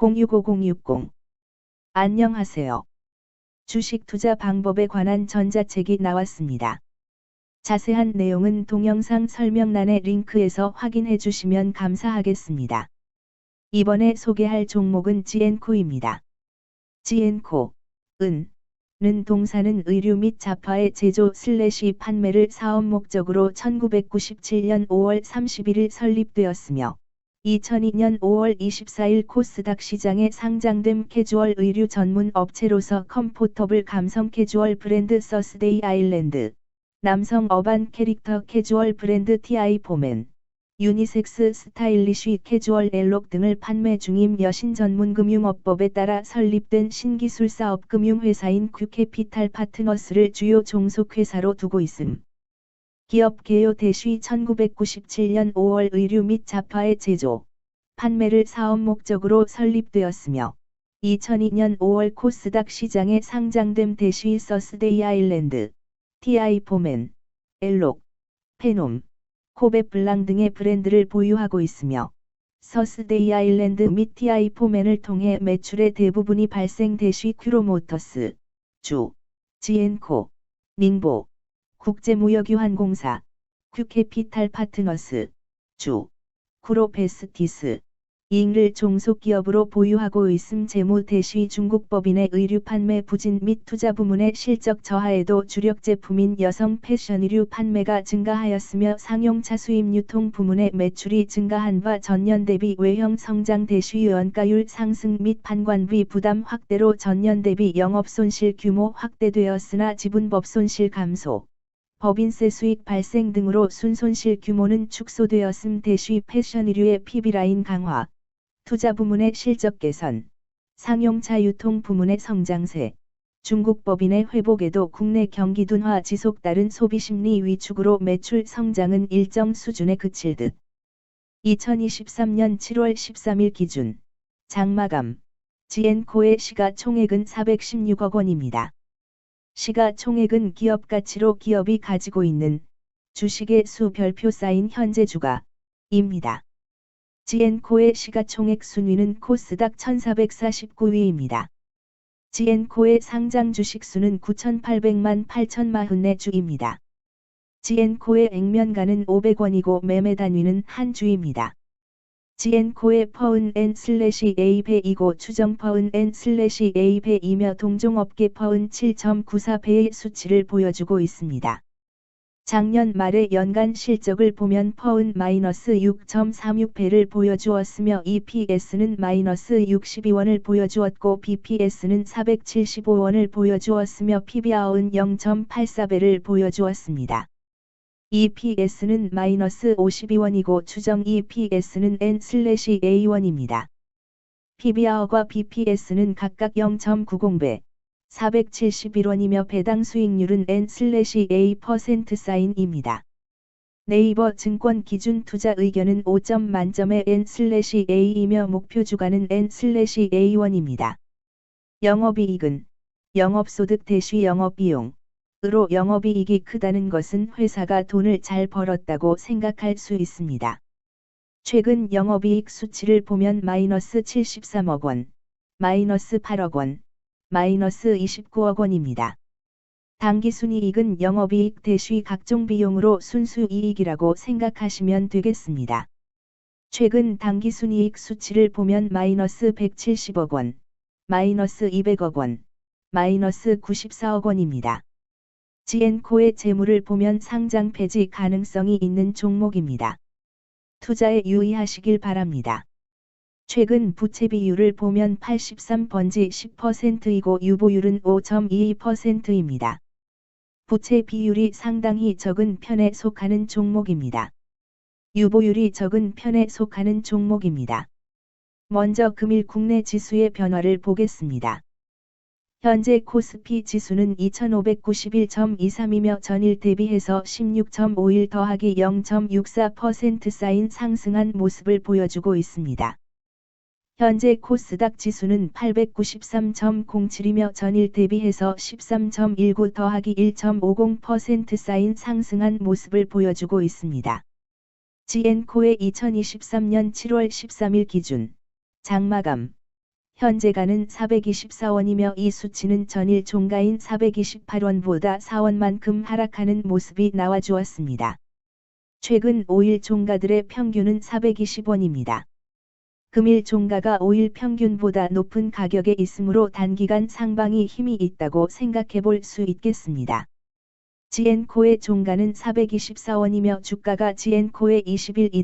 065-060 안녕하세요. 주식 투자 방법에 관한 전자책이 나왔습니다. 자세한 내용은 동영상 설명란의 링크에서 확인해 주시면 감사하겠습니다. 이번에 소개할 종목은 지엔코입니다. 지엔코, 은, 는 동사는 의류 및 자파의 제조 슬래시 판매를 사업 목적으로 1997년 5월 31일 설립되었으며 2002년 5월 24일 코스닥 시장에 상장된 캐주얼 의류 전문 업체로서 컴포터블 감성 캐주얼 브랜드 서스데이 아일랜드, 남성 어반 캐릭터 캐주얼 브랜드 TI 포맨, 유니섹스 스타일리쉬 캐주얼 엘록 등을 판매 중임 여신 전문 금융업법에 따라 설립된 신기술 사업 금융회사인 큐캐피탈 파트너스를 주요 종속회사로 두고 있음. 기업 개요 대시 1997년 5월 의류 및 자파의 제조, 판매를 사업 목적으로 설립되었으며 2002년 5월 코스닥 시장에 상장된 대시 서스데이 아일랜드, TI 포맨, 엘록, 페놈, 코베 블랑 등의 브랜드를 보유하고 있으며 서스데이 아일랜드 및 TI 포맨을 통해 매출의 대부분이 발생되시 큐로모터스, 주, 지엔코, 닝보, 국제무역유한공사, 큐캐피탈 파트너스, 주, 쿠로페스티스, 잉를 종속기업으로 보유하고 있음 재무 대시 중국 법인의 의류 판매 부진 및 투자 부문의 실적 저하에도 주력 제품인 여성 패션 의류 판매가 증가하였으며 상용차 수입 유통 부문의 매출이 증가한 바 전년 대비 외형 성장 대시 원가율 상승 및 판관비 부담 확대로 전년 대비 영업 손실 규모 확대되었으나 지분법 손실 감소, 법인세 수익 발생 등으로 순손실 규모는 축소되었음 대시 패션 의류의 PB라인 강화, 투자 부문의 실적 개선, 상용차 유통 부문의 성장세, 중국 법인의 회복에도 국내 경기 둔화 지속 따른 소비 심리 위축으로 매출 성장은 일정 수준에 그칠 듯. 2023년 7월 13일 기준 장마감 지엔코의 시가총액은 416억 원입니다. 시가총액은 기업 가치로 기업이 가지고 있는 주식의 수 별표 쌓인 현재 주가입니다. 지엔코의 시가총액 순위는 코스닥 1449위입니다. 지엔코의 상장 주식 수는 9,800만 8천마흔 주입니다. 지엔코의 액면가는 500원이고 매매 단위는 한 주입니다. 지엔코의 퍼은 N 슬래시 A배이고 추정 퍼은 N 슬래시 A배이며 동종업계 퍼은 7.94배의 수치를 보여주고 있습니다. 작년 말의 연간 실적을 보면 퍼은 마이너스 6.36배를 보여주었으며 EPS는 마이너스 62원을 보여주었고 BPS는 475원을 보여주었으며 PBR은 0.84배를 보여주었습니다. EPS는 마이너스 52원이고 추정 EPS는 N/A1입니다. PBR과 BPS는 각각 0.90배, 471원이며 배당 수익률은 N/A% 사인입니다. 네이버 증권 기준 투자 의견은 5점 만점의 N/A이며 목표 주가는 N/A1입니다. 영업이익은 영업소득 대시 영업비용 으로 영업이익이 크다는 것은 회사가 돈을 잘 벌었다고 생각할 수 있습니다. 최근 영업이익 수치를 보면 마이너스 73억 원, 마이너스 8억 원, 마이너스 29억 원입니다. 당기순이익은 영업이익 대시 각종 비용으로 순수이익이라고 생각하시면 되겠습니다. 최근 당기순이익 수치를 보면 마이너스 170억 원, 마이너스 200억 원, 마이너스 94억 원입니다. 지엔코의 재물을 보면 상장 폐지 가능성이 있는 종목입니다. 투자에 유의하시길 바랍니다. 최근 부채 비율을 보면 83번지 10%이고 유보율은 5.22%입니다. 부채 비율이 상당히 적은 편에 속하는 종목입니다. 유보율이 적은 편에 속하는 종목입니다. 먼저 금일 국내 지수의 변화를 보겠습니다. 현재 코스피 지수는 2591.23이며 전일 대비해서 16.51 더하기 0.64% 쌓인 상승한 모습을 보여주고 있습니다. 현재 코스닥 지수는 893.07이며 전일 대비해서 13.19 더하기 1.50% 쌓인 상승한 모습을 보여주고 있습니다. 지엔코의 2023년 7월 13일 기준 장마감 현재가는 424원이며 이 수치는 전일 종가인 428원보다 4원만큼 하락하는 모습이 나와주었습니다. 최근 5일 종가들의 평균은 420원입니다. 금일 종가가 5일 평균보다 높은 가격에 있으므로 단기간 상방이 힘이 있다고 생각해 볼 수 있겠습니다. 지엔코의 종가는 424원이며 주가가 지엔코의 21 이동